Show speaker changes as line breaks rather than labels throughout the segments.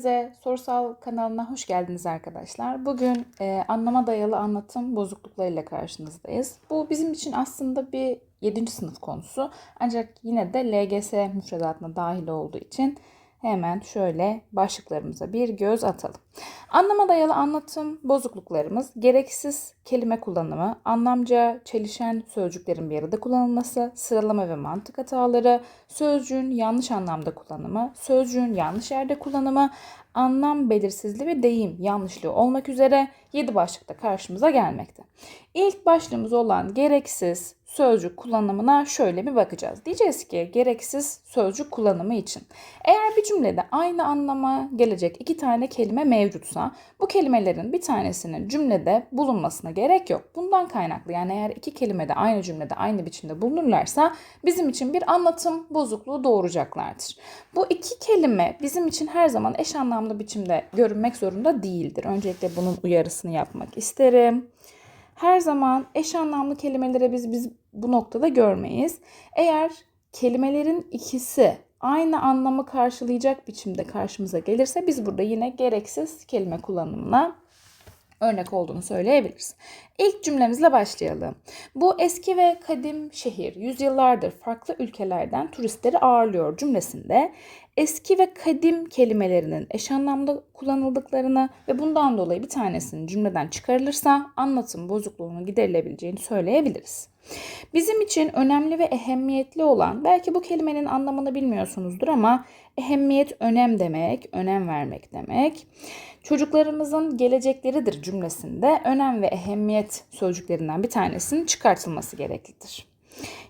Hepinize Sorusal kanalına hoş geldiniz arkadaşlar. Bugün e, anlama dayalı anlatım bozukluklarıyla karşınızdayız. Bu bizim için aslında bir 7. sınıf konusu. Ancak yine de LGS müfredatına dahil olduğu için hemen şöyle başlıklarımıza bir göz atalım. Anlama dayalı anlatım bozukluklarımız gereksiz kelime kullanımı, anlamca çelişen sözcüklerin bir arada kullanılması, sıralama ve mantık hataları, sözcüğün yanlış anlamda kullanımı, sözcüğün yanlış yerde kullanımı, anlam belirsizliği ve deyim yanlışlığı olmak üzere 7 başlıkta karşımıza gelmekte. İlk başlığımız olan gereksiz sözcük kullanımına şöyle bir bakacağız. Diyeceğiz ki gereksiz sözcük kullanımı için. Eğer bir cümlede aynı anlama gelecek iki tane kelime mevcutsa bu kelimelerin bir tanesinin cümlede bulunmasına gerek yok. Bundan kaynaklı yani eğer iki kelime de aynı cümlede aynı biçimde bulunurlarsa bizim için bir anlatım bozukluğu doğuracaklardır. Bu iki kelime bizim için her zaman eş anlamlı biçimde görünmek zorunda değildir. Öncelikle bunun uyarısını yapmak isterim her zaman eş anlamlı kelimelere biz biz bu noktada görmeyiz. Eğer kelimelerin ikisi aynı anlamı karşılayacak biçimde karşımıza gelirse biz burada yine gereksiz kelime kullanımına örnek olduğunu söyleyebiliriz. İlk cümlemizle başlayalım. Bu eski ve kadim şehir yüzyıllardır farklı ülkelerden turistleri ağırlıyor cümlesinde eski ve kadim kelimelerinin eş anlamda kullanıldıklarını ve bundan dolayı bir tanesinin cümleden çıkarılırsa anlatım bozukluğunun giderilebileceğini söyleyebiliriz. Bizim için önemli ve ehemmiyetli olan, belki bu kelimenin anlamını bilmiyorsunuzdur ama ehemmiyet önem demek, önem vermek demek. Çocuklarımızın gelecekleridir cümlesinde önem ve ehemmiyet sözcüklerinden bir tanesinin çıkartılması gereklidir.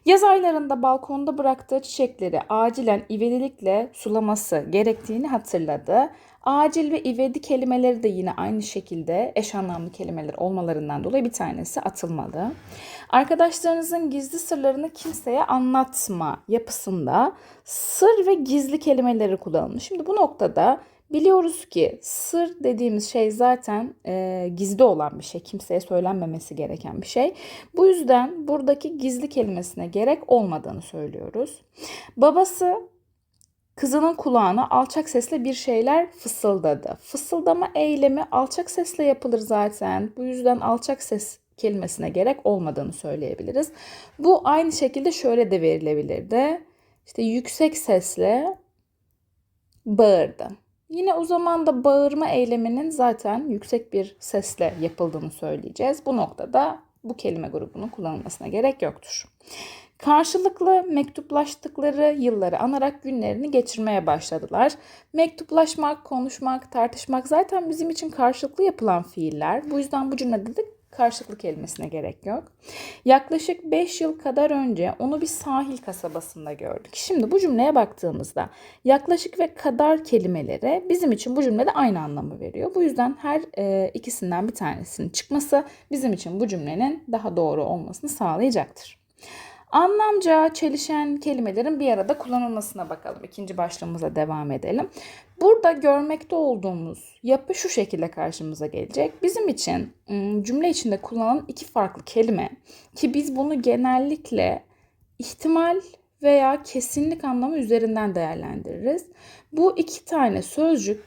Yaz aylarında balkonda bıraktığı çiçekleri acilen ivedilikle sulaması gerektiğini hatırladı. Acil ve ivedi kelimeleri de yine aynı şekilde eş anlamlı kelimeler olmalarından dolayı bir tanesi atılmalı. Arkadaşlarınızın gizli sırlarını kimseye anlatma yapısında sır ve gizli kelimeleri kullanılmış. Şimdi bu noktada Biliyoruz ki sır dediğimiz şey zaten e, gizli olan bir şey. Kimseye söylenmemesi gereken bir şey. Bu yüzden buradaki gizli kelimesine gerek olmadığını söylüyoruz. Babası kızının kulağına alçak sesle bir şeyler fısıldadı. Fısıldama eylemi alçak sesle yapılır zaten. Bu yüzden alçak ses kelimesine gerek olmadığını söyleyebiliriz. Bu aynı şekilde şöyle de verilebilirdi. İşte yüksek sesle bağırdı. Yine o zaman da bağırma eyleminin zaten yüksek bir sesle yapıldığını söyleyeceğiz. Bu noktada bu kelime grubunun kullanılmasına gerek yoktur. Karşılıklı mektuplaştıkları yılları anarak günlerini geçirmeye başladılar. Mektuplaşmak, konuşmak, tartışmak zaten bizim için karşılıklı yapılan fiiller. Bu yüzden bu cümlede de karşılıklı kelimesine gerek yok. Yaklaşık 5 yıl kadar önce onu bir sahil kasabasında gördük. Şimdi bu cümleye baktığımızda yaklaşık ve kadar kelimeleri bizim için bu cümlede aynı anlamı veriyor. Bu yüzden her e, ikisinden bir tanesinin çıkması bizim için bu cümlenin daha doğru olmasını sağlayacaktır. Anlamca çelişen kelimelerin bir arada kullanılmasına bakalım. İkinci başlığımıza devam edelim. Burada görmekte olduğumuz yapı şu şekilde karşımıza gelecek. Bizim için ıı, cümle içinde kullanılan iki farklı kelime ki biz bunu genellikle ihtimal veya kesinlik anlamı üzerinden değerlendiririz. Bu iki tane sözcük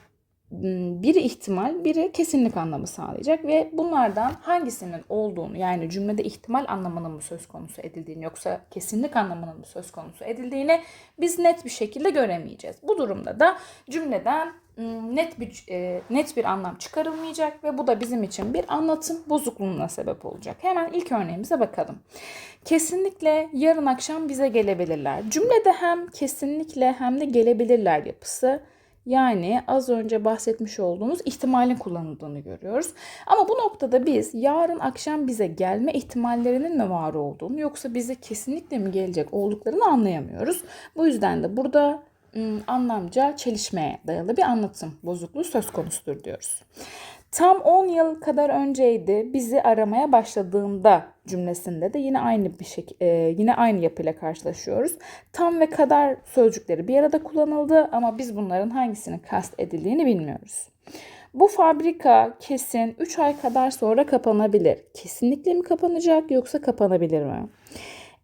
biri ihtimal, biri kesinlik anlamı sağlayacak ve bunlardan hangisinin olduğunu yani cümlede ihtimal anlamının mı söz konusu edildiğini yoksa kesinlik anlamının mı söz konusu edildiğini biz net bir şekilde göremeyeceğiz. Bu durumda da cümleden net bir net bir anlam çıkarılmayacak ve bu da bizim için bir anlatım bozukluğuna sebep olacak. Hemen ilk örneğimize bakalım. Kesinlikle yarın akşam bize gelebilirler. Cümlede hem kesinlikle hem de gelebilirler yapısı yani az önce bahsetmiş olduğumuz ihtimalin kullanıldığını görüyoruz. Ama bu noktada biz yarın akşam bize gelme ihtimallerinin mi var olduğunu yoksa bize kesinlikle mi gelecek olduklarını anlayamıyoruz. Bu yüzden de burada anlamca çelişmeye dayalı bir anlatım bozukluğu söz konusudur diyoruz. Tam 10 yıl kadar önceydi bizi aramaya başladığında cümlesinde de yine aynı bir şey e, yine aynı yapıyla karşılaşıyoruz. Tam ve kadar sözcükleri bir arada kullanıldı ama biz bunların hangisinin kast edildiğini bilmiyoruz. Bu fabrika kesin 3 ay kadar sonra kapanabilir. Kesinlikle mi kapanacak yoksa kapanabilir mi?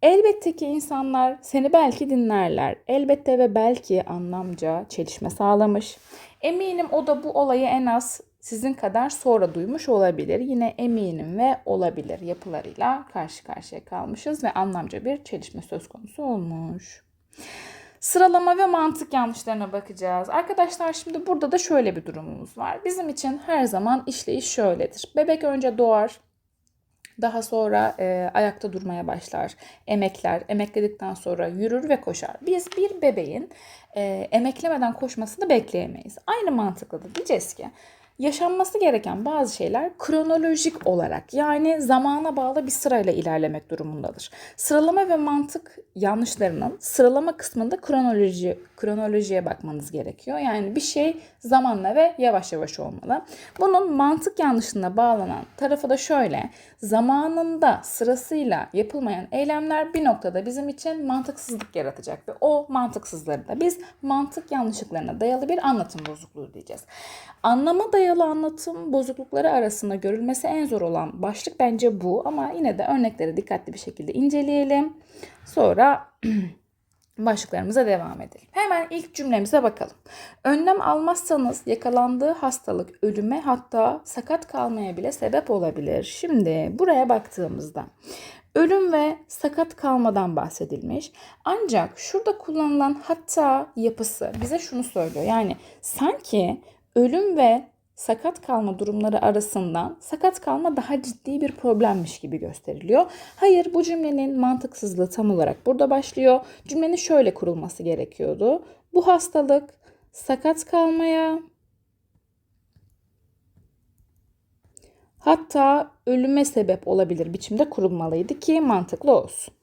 Elbette ki insanlar seni belki dinlerler. Elbette ve belki anlamca çelişme sağlamış. Eminim o da bu olayı en az sizin kadar sonra duymuş olabilir. Yine eminim ve olabilir yapılarıyla karşı karşıya kalmışız ve anlamca bir çelişme söz konusu olmuş. Sıralama ve mantık yanlışlarına bakacağız. Arkadaşlar şimdi burada da şöyle bir durumumuz var. Bizim için her zaman işleyiş şöyledir. Bebek önce doğar, daha sonra e, ayakta durmaya başlar, emekler, emekledikten sonra yürür ve koşar. Biz bir bebeğin e, emeklemeden koşmasını bekleyemeyiz. Aynı mantıkla da diyeceğiz ki yaşanması gereken bazı şeyler kronolojik olarak yani zamana bağlı bir sırayla ilerlemek durumundadır. Sıralama ve mantık yanlışlarının sıralama kısmında kronoloji kronolojiye bakmanız gerekiyor. Yani bir şey zamanla ve yavaş yavaş olmalı. Bunun mantık yanlışına bağlanan tarafı da şöyle. Zamanında sırasıyla yapılmayan eylemler bir noktada bizim için mantıksızlık yaratacak ve o mantıksızları da biz mantık yanlışlıklarına dayalı bir anlatım bozukluğu diyeceğiz. Anlama dayalı anlatım bozuklukları arasında görülmesi en zor olan başlık bence bu ama yine de örnekleri dikkatli bir şekilde inceleyelim. Sonra başlıklarımıza devam edelim. Hemen ilk cümlemize bakalım. Önlem almazsanız yakalandığı hastalık ölüme hatta sakat kalmaya bile sebep olabilir. Şimdi buraya baktığımızda ölüm ve sakat kalmadan bahsedilmiş. Ancak şurada kullanılan hatta yapısı bize şunu söylüyor. Yani sanki ölüm ve sakat kalma durumları arasından sakat kalma daha ciddi bir problemmiş gibi gösteriliyor. Hayır bu cümlenin mantıksızlığı tam olarak burada başlıyor. Cümlenin şöyle kurulması gerekiyordu. Bu hastalık sakat kalmaya hatta ölüme sebep olabilir biçimde kurulmalıydı ki mantıklı olsun.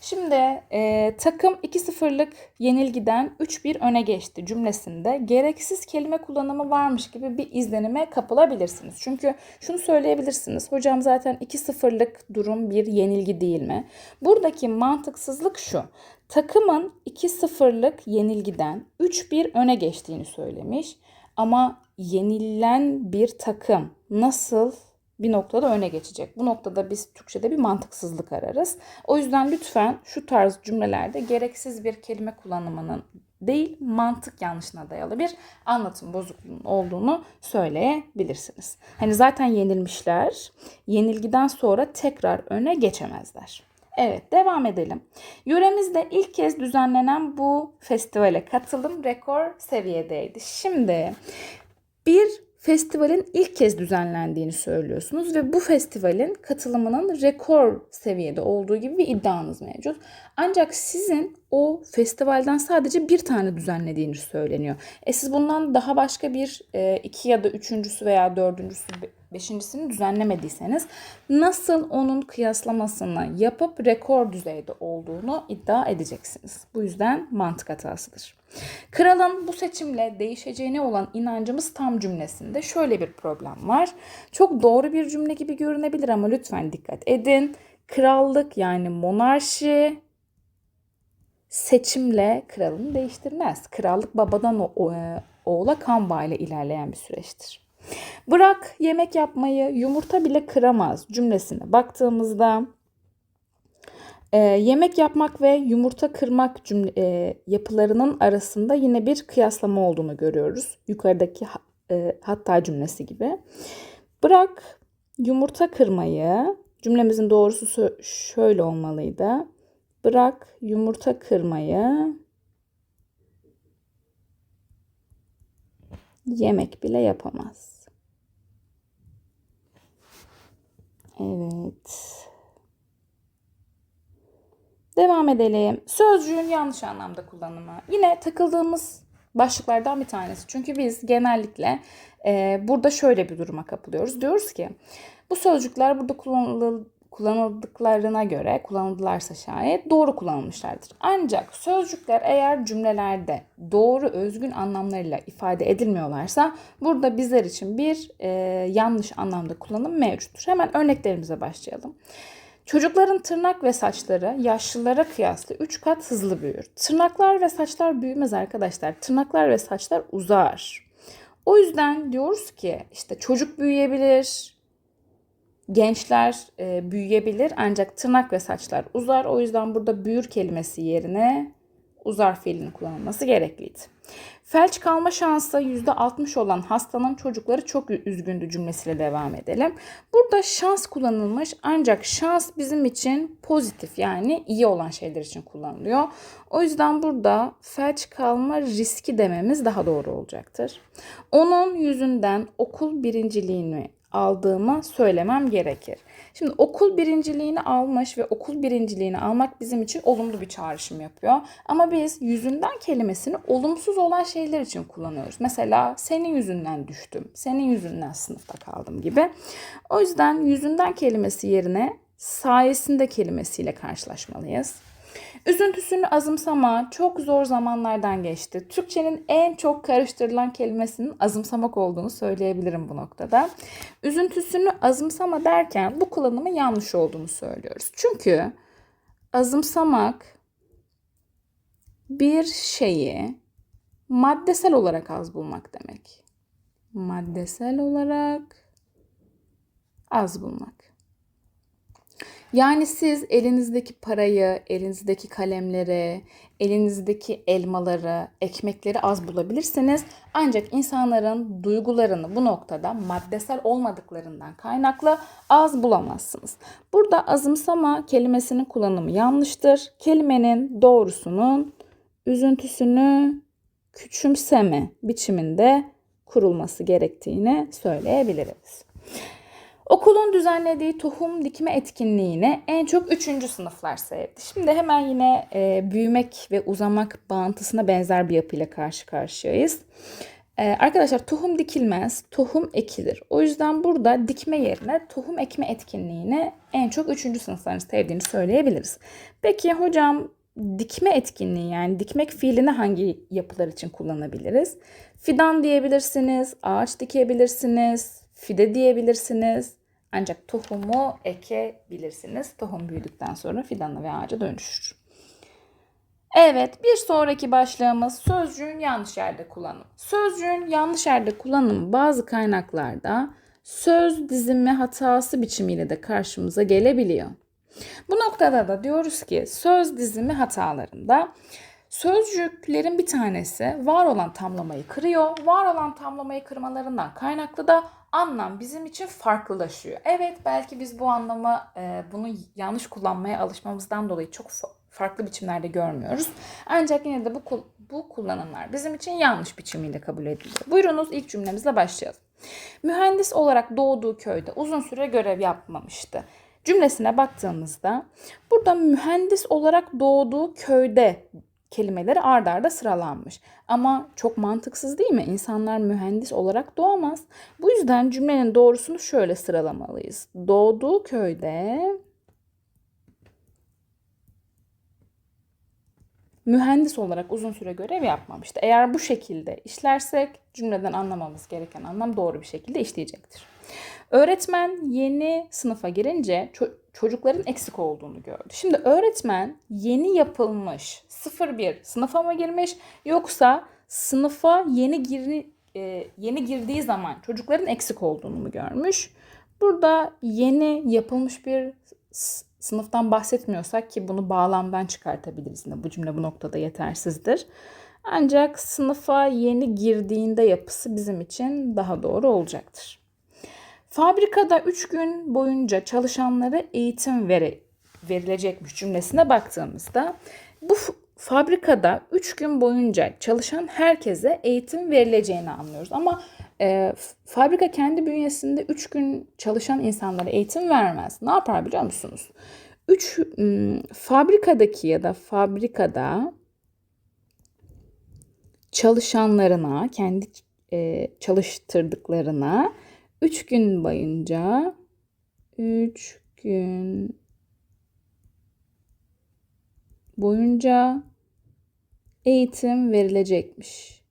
Şimdi e, takım 2-0'lık yenilgiden 3-1 öne geçti cümlesinde gereksiz kelime kullanımı varmış gibi bir izlenime kapılabilirsiniz. Çünkü şunu söyleyebilirsiniz. Hocam zaten 2-0'lık durum bir yenilgi değil mi? Buradaki mantıksızlık şu. Takımın 2-0'lık yenilgiden 3-1 öne geçtiğini söylemiş. Ama yenilen bir takım nasıl bir noktada öne geçecek. Bu noktada biz Türkçe'de bir mantıksızlık ararız. O yüzden lütfen şu tarz cümlelerde gereksiz bir kelime kullanımının değil mantık yanlışına dayalı bir anlatım bozukluğunun olduğunu söyleyebilirsiniz. Hani zaten yenilmişler. Yenilgiden sonra tekrar öne geçemezler. Evet devam edelim. Yöremizde ilk kez düzenlenen bu festivale katılım rekor seviyedeydi. Şimdi bir festivalin ilk kez düzenlendiğini söylüyorsunuz ve bu festivalin katılımının rekor seviyede olduğu gibi bir iddianız mevcut. Ancak sizin o festivalden sadece bir tane düzenlediğini söyleniyor. E siz bundan daha başka bir e, iki ya da üçüncüsü veya dördüncüsü beşincisini düzenlemediyseniz nasıl onun kıyaslamasını yapıp rekor düzeyde olduğunu iddia edeceksiniz. Bu yüzden mantık hatasıdır. Kralın bu seçimle değişeceğine olan inancımız tam cümlesinde şöyle bir problem var. Çok doğru bir cümle gibi görünebilir ama lütfen dikkat edin. Krallık yani monarşi seçimle kralını değiştirmez. Krallık babadan o, e, oğula kan bağıyla ilerleyen bir süreçtir. Bırak yemek yapmayı yumurta bile kıramaz cümlesine baktığımızda e, yemek yapmak ve yumurta kırmak cümle, e, yapılarının arasında yine bir kıyaslama olduğunu görüyoruz. Yukarıdaki e, hatta cümlesi gibi. Bırak yumurta kırmayı cümlemizin doğrusu şöyle olmalıydı. Bırak yumurta kırmayı yemek bile yapamaz. Evet. Devam edelim. Sözcüğün yanlış anlamda kullanımı. Yine takıldığımız başlıklardan bir tanesi. Çünkü biz genellikle e, burada şöyle bir duruma kapılıyoruz. Diyoruz ki bu sözcükler burada kullanıldıklarına göre kullanıldılarsa şayet doğru kullanılmışlardır. Ancak sözcükler eğer cümlelerde doğru özgün anlamlarıyla ifade edilmiyorlarsa burada bizler için bir e, yanlış anlamda kullanım mevcuttur. Hemen örneklerimize başlayalım. Çocukların tırnak ve saçları yaşlılara kıyasla 3 kat hızlı büyür. Tırnaklar ve saçlar büyümez arkadaşlar. Tırnaklar ve saçlar uzar. O yüzden diyoruz ki işte çocuk büyüyebilir, gençler e, büyüyebilir ancak tırnak ve saçlar uzar. O yüzden burada büyür kelimesi yerine uzar fiilinin kullanılması gerekliydi. Felç kalma şansı %60 olan hastanın çocukları çok üzgündü cümlesiyle devam edelim. Burada şans kullanılmış ancak şans bizim için pozitif yani iyi olan şeyler için kullanılıyor. O yüzden burada felç kalma riski dememiz daha doğru olacaktır. Onun yüzünden okul birinciliğini aldığımı söylemem gerekir. Şimdi okul birinciliğini almış ve okul birinciliğini almak bizim için olumlu bir çağrışım yapıyor. Ama biz yüzünden kelimesini olumsuz olan şeyler için kullanıyoruz. Mesela senin yüzünden düştüm, senin yüzünden sınıfta kaldım gibi. O yüzden yüzünden kelimesi yerine sayesinde kelimesiyle karşılaşmalıyız. Üzüntüsünü azımsama çok zor zamanlardan geçti. Türkçenin en çok karıştırılan kelimesinin azımsamak olduğunu söyleyebilirim bu noktada. Üzüntüsünü azımsama derken bu kullanımın yanlış olduğunu söylüyoruz. Çünkü azımsamak bir şeyi maddesel olarak az bulmak demek. Maddesel olarak az bulmak. Yani siz elinizdeki parayı, elinizdeki kalemleri, elinizdeki elmaları, ekmekleri az bulabilirsiniz. Ancak insanların duygularını bu noktada maddesel olmadıklarından kaynaklı az bulamazsınız. Burada azımsama kelimesinin kullanımı yanlıştır. Kelimenin doğrusunun üzüntüsünü küçümseme biçiminde kurulması gerektiğini söyleyebiliriz. Okulun düzenlediği tohum dikme etkinliğine en çok 3. sınıflar sevdi. Şimdi hemen yine e, büyümek ve uzamak bağıntısına benzer bir yapıyla karşı karşıyayız. E, arkadaşlar tohum dikilmez, tohum ekilir. O yüzden burada dikme yerine tohum ekme etkinliğine en çok 3. sınıfların sevdiğini söyleyebiliriz. Peki hocam dikme etkinliği yani dikmek fiilini hangi yapılar için kullanabiliriz? Fidan diyebilirsiniz, ağaç dikebilirsiniz, fide diyebilirsiniz. Ancak tohumu ekebilirsiniz. Tohum büyüdükten sonra fidana ve ağaca dönüşür. Evet bir sonraki başlığımız sözcüğün yanlış yerde kullanımı. Sözcüğün yanlış yerde kullanımı bazı kaynaklarda söz dizimi hatası biçimiyle de karşımıza gelebiliyor. Bu noktada da diyoruz ki söz dizimi hatalarında sözcüklerin bir tanesi var olan tamlamayı kırıyor. Var olan tamlamayı kırmalarından kaynaklı da anlam bizim için farklılaşıyor. Evet belki biz bu anlamı e, bunu yanlış kullanmaya alışmamızdan dolayı çok farklı biçimlerde görmüyoruz. Ancak yine de bu bu kullanımlar bizim için yanlış biçimiyle kabul ediliyor. Buyurunuz ilk cümlemizle başlayalım. Mühendis olarak doğduğu köyde uzun süre görev yapmamıştı. Cümlesine baktığımızda burada mühendis olarak doğduğu köyde kelimeleri ard arda sıralanmış. Ama çok mantıksız değil mi? İnsanlar mühendis olarak doğamaz. Bu yüzden cümlenin doğrusunu şöyle sıralamalıyız. Doğduğu köyde mühendis olarak uzun süre görev yapmamıştı. Eğer bu şekilde işlersek cümleden anlamamız gereken anlam doğru bir şekilde işleyecektir. Öğretmen yeni sınıfa girince ço- çocukların eksik olduğunu gördü. Şimdi öğretmen yeni yapılmış 01 sınıfa mı girmiş yoksa sınıfa yeni gir e, yeni girdiği zaman çocukların eksik olduğunu mu görmüş? Burada yeni yapılmış bir sınıftan bahsetmiyorsak ki bunu bağlamdan çıkartabiliriz. Yine bu cümle bu noktada yetersizdir. Ancak sınıfa yeni girdiğinde yapısı bizim için daha doğru olacaktır. Fabrikada 3 gün boyunca çalışanlara eğitim vere, verilecekmiş cümlesine baktığımızda bu fabrikada 3 gün boyunca çalışan herkese eğitim verileceğini anlıyoruz. Ama e, fabrika kendi bünyesinde 3 gün çalışan insanlara eğitim vermez. Ne yapar biliyor musunuz? 3 fabrikadaki ya da fabrikada çalışanlarına, kendi e, çalıştırdıklarına 3 gün boyunca 3 gün boyunca eğitim verilecekmiş.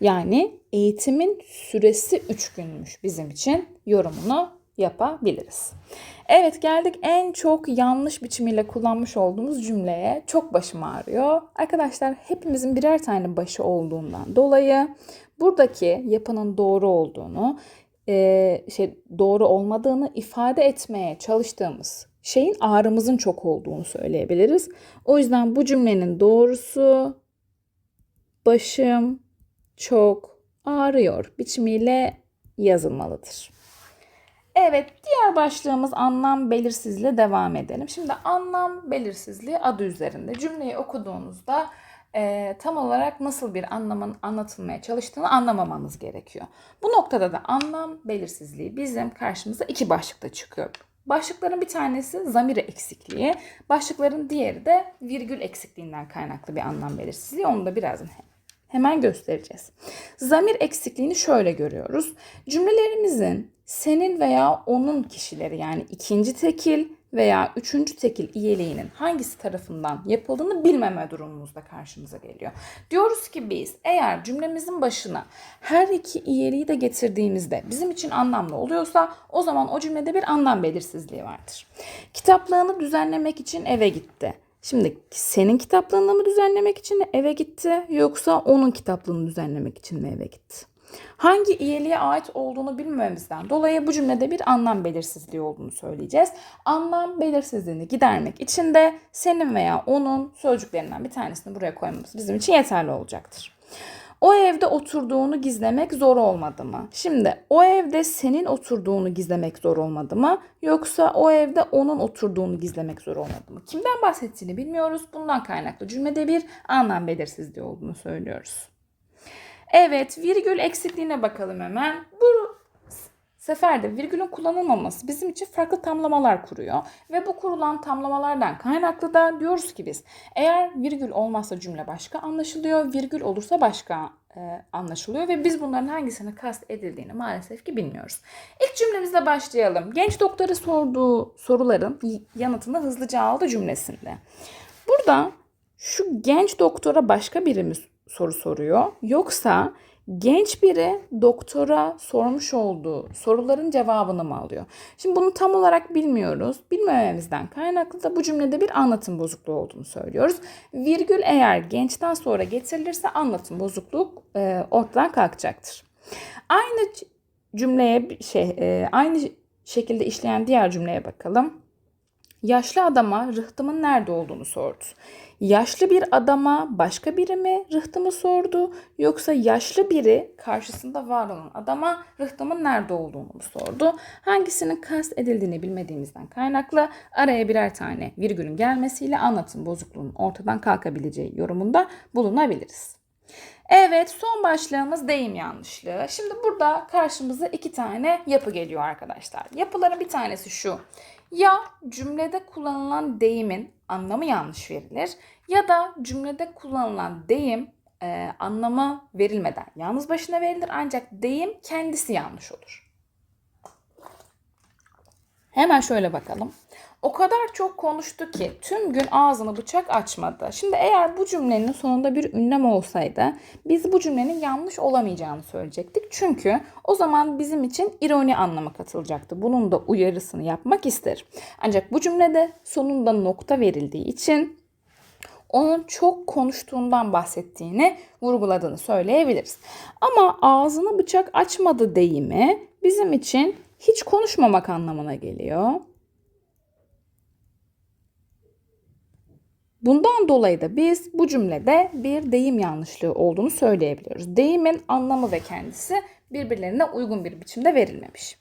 Yani eğitimin süresi 3 günmüş bizim için yorumunu yapabiliriz. Evet geldik en çok yanlış biçimiyle kullanmış olduğumuz cümleye. Çok başım ağrıyor. Arkadaşlar hepimizin birer tane başı olduğundan dolayı buradaki yapının doğru olduğunu, şey doğru olmadığını ifade etmeye çalıştığımız şeyin ağrımızın çok olduğunu söyleyebiliriz. O yüzden bu cümlenin doğrusu başım çok ağrıyor biçimiyle yazılmalıdır. Evet, diğer başlığımız anlam belirsizliği devam edelim. Şimdi anlam belirsizliği adı üzerinde. Cümleyi okuduğunuzda e, tam olarak nasıl bir anlamın anlatılmaya çalıştığını anlamamanız gerekiyor. Bu noktada da anlam belirsizliği bizim karşımıza iki başlıkta çıkıyor. Başlıkların bir tanesi zamir eksikliği, başlıkların diğeri de virgül eksikliğinden kaynaklı bir anlam belirsizliği. Onu da birazdan hemen göstereceğiz. Zamir eksikliğini şöyle görüyoruz. Cümlelerimizin senin veya onun kişileri yani ikinci tekil veya üçüncü tekil iyiliğinin hangisi tarafından yapıldığını bilmeme durumumuzda karşımıza geliyor. Diyoruz ki biz eğer cümlemizin başına her iki iyiliği de getirdiğimizde bizim için anlamlı oluyorsa o zaman o cümlede bir anlam belirsizliği vardır. Kitaplığını düzenlemek için eve gitti. Şimdi senin kitaplığını mı düzenlemek için eve gitti yoksa onun kitaplığını düzenlemek için mi eve gitti? Hangi iyiliğe ait olduğunu bilmememizden dolayı bu cümlede bir anlam belirsizliği olduğunu söyleyeceğiz. Anlam belirsizliğini gidermek için de senin veya onun sözcüklerinden bir tanesini buraya koymamız bizim için yeterli olacaktır. O evde oturduğunu gizlemek zor olmadı mı? Şimdi o evde senin oturduğunu gizlemek zor olmadı mı? Yoksa o evde onun oturduğunu gizlemek zor olmadı mı? Kimden bahsettiğini bilmiyoruz. Bundan kaynaklı cümlede bir anlam belirsizliği olduğunu söylüyoruz. Evet, virgül eksikliğine bakalım hemen. Bu seferde virgülün kullanılmaması bizim için farklı tamlamalar kuruyor. Ve bu kurulan tamlamalardan kaynaklı da diyoruz ki biz eğer virgül olmazsa cümle başka anlaşılıyor, virgül olursa başka e, anlaşılıyor ve biz bunların hangisine kast edildiğini maalesef ki bilmiyoruz. İlk cümlemizle başlayalım. Genç doktora sorduğu soruların yanıtını hızlıca aldı cümlesinde. Burada şu genç doktora başka biri mi soru soruyor yoksa genç biri doktora sormuş olduğu soruların cevabını mı alıyor? Şimdi bunu tam olarak bilmiyoruz. Bilmememizden kaynaklı da bu cümlede bir anlatım bozukluğu olduğunu söylüyoruz. Virgül eğer gençten sonra getirilirse anlatım bozukluğu e, ortadan kalkacaktır. Aynı cümleye şey e, aynı şekilde işleyen diğer cümleye bakalım. Yaşlı adama rıhtımın nerede olduğunu sordu. Yaşlı bir adama başka biri mi rıhtımı sordu yoksa yaşlı biri karşısında var olan adama rıhtımın nerede olduğunu mu sordu? Hangisinin kast edildiğini bilmediğimizden kaynaklı araya birer tane virgülün gelmesiyle anlatım bozukluğunun ortadan kalkabileceği yorumunda bulunabiliriz. Evet son başlığımız deyim yanlışlığı. Şimdi burada karşımıza iki tane yapı geliyor arkadaşlar. Yapıların bir tanesi şu. Ya cümlede kullanılan deyimin anlamı yanlış verilir ya da cümlede kullanılan deyim e, anlamı verilmeden yalnız başına verilir ancak deyim kendisi yanlış olur. Hemen şöyle bakalım. O kadar çok konuştu ki tüm gün ağzını bıçak açmadı. Şimdi eğer bu cümlenin sonunda bir ünlem olsaydı biz bu cümlenin yanlış olamayacağını söyleyecektik. Çünkü o zaman bizim için ironi anlamı katılacaktı. Bunun da uyarısını yapmak ister. Ancak bu cümlede sonunda nokta verildiği için onun çok konuştuğundan bahsettiğini vurguladığını söyleyebiliriz. Ama ağzını bıçak açmadı deyimi bizim için hiç konuşmamak anlamına geliyor. Bundan dolayı da biz bu cümlede bir deyim yanlışlığı olduğunu söyleyebiliyoruz. Deyimin anlamı ve kendisi birbirlerine uygun bir biçimde verilmemiş.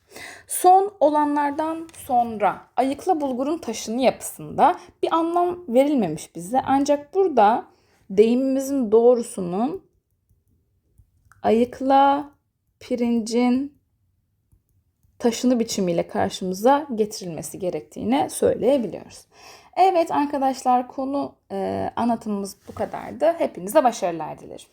Son olanlardan sonra ayıkla bulgurun taşını yapısında bir anlam verilmemiş bize. Ancak burada deyimimizin doğrusunun ayıkla pirincin taşını biçimiyle karşımıza getirilmesi gerektiğini söyleyebiliyoruz. Evet arkadaşlar konu e, anlatımımız bu kadardı. Hepinize başarılar dilerim.